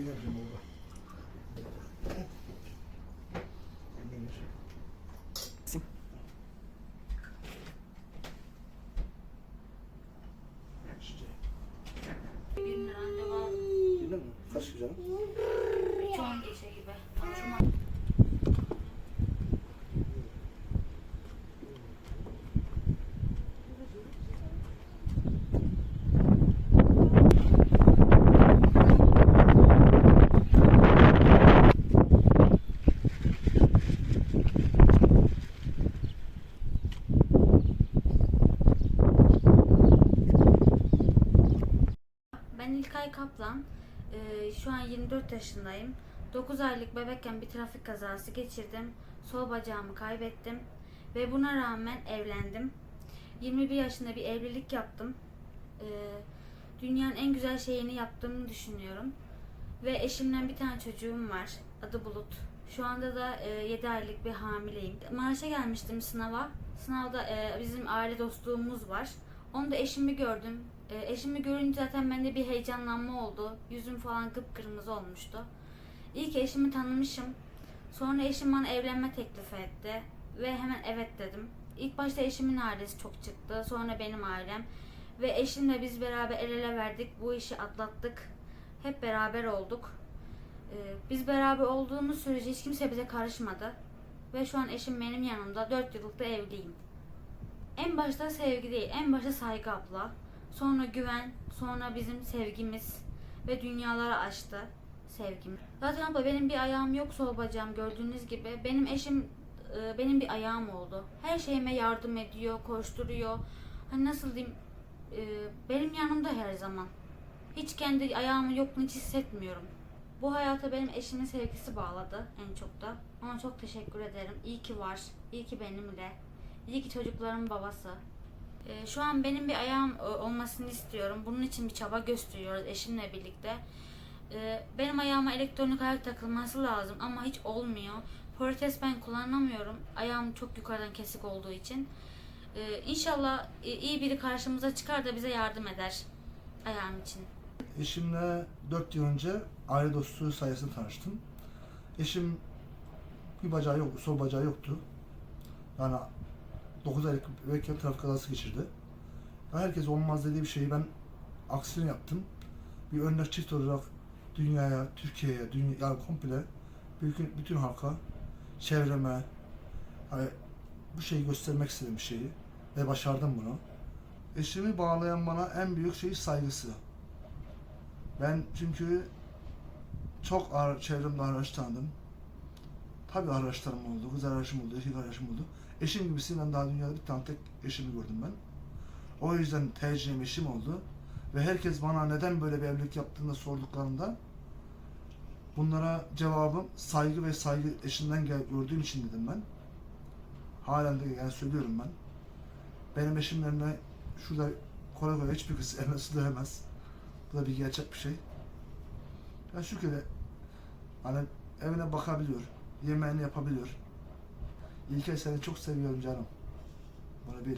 Değil mi? Kaç güzel. Şu an geçe gibi. Cuma Ben İlkay Kaplan. Ee, şu an 24 yaşındayım. 9 aylık bebekken bir trafik kazası geçirdim. Sol bacağımı kaybettim. Ve buna rağmen evlendim. 21 yaşında bir evlilik yaptım. Ee, dünyanın en güzel şeyini yaptığımı düşünüyorum. Ve eşimden bir tane çocuğum var. Adı Bulut. Şu anda da 7 aylık bir hamileyim. Maraş'a gelmiştim sınava. Sınavda e, bizim aile dostluğumuz var. Onu da eşimi gördüm. E, eşimi görünce zaten bende bir heyecanlanma oldu. Yüzüm falan kıpkırmızı olmuştu. İyi ki eşimi tanımışım. Sonra eşim bana evlenme teklifi etti. Ve hemen evet dedim. İlk başta eşimin ailesi çok çıktı. Sonra benim ailem. Ve eşimle biz beraber el ele verdik. Bu işi atlattık. Hep beraber olduk. Ee, biz beraber olduğumuz sürece hiç kimse bize karışmadı. Ve şu an eşim benim yanımda. 4 yıllık da evliyim. En başta sevgi değil, en başta saygı abla. Sonra güven, sonra bizim sevgimiz ve dünyalara açtı sevgim. Zaten abla benim bir ayağım yok sol bacağım gördüğünüz gibi. Benim eşim e, benim bir ayağım oldu. Her şeyime yardım ediyor, koşturuyor. Hani nasıl diyeyim, e, benim yanımda her zaman. Hiç kendi ayağımın yokluğunu hiç hissetmiyorum. Bu hayata benim eşimin sevgisi bağladı en çok da. Ona çok teşekkür ederim. İyi ki var. İyi ki benimle. İyi ki çocuklarımın babası. Ee, şu an benim bir ayağım e, olmasını istiyorum. Bunun için bir çaba gösteriyoruz eşimle birlikte. Ee, benim ayağıma elektronik ayak takılması lazım ama hiç olmuyor. Protez ben kullanamıyorum. Ayağım çok yukarıdan kesik olduğu için. Ee, inşallah e, iyi biri karşımıza çıkar da bize yardım eder ayağım için. Eşimle 4 yıl önce aile dostluğu sayesinde tanıştım. Eşim bir bacağı yoktu, sol bacağı yoktu. Yani 9 aylık bebekken trafik kazası geçirdi. Herkes olmaz dediği bir şeyi ben aksini yaptım. Bir örnek çift olarak dünyaya, Türkiye'ye, dünya, yani komple bütün, bütün halka, çevreme hani bu şeyi göstermek istedim bir şeyi ve başardım bunu. Eşimi bağlayan bana en büyük şey saygısı. Ben çünkü çok ar çevremde araç tanıdım. Tabii araçlarım oldu, kız arkadaşım oldu, erkek arkadaşım oldu. Eşim gibisi ben daha dünyada bir tane tek eşimi gördüm ben. O yüzden tercihim eşim oldu. Ve herkes bana neden böyle bir evlilik yaptığını sorduklarında bunlara cevabım saygı ve saygı eşinden gel gördüğüm için dedim ben. Halen de yani söylüyorum ben. Benim eline şurada kolay kolay hiçbir kız eline su. Bu da bir gerçek bir şey. Ya şükür hani evine bakabiliyor, yemeğini yapabiliyor. İlker seni çok seviyorum canım. Bunu bil.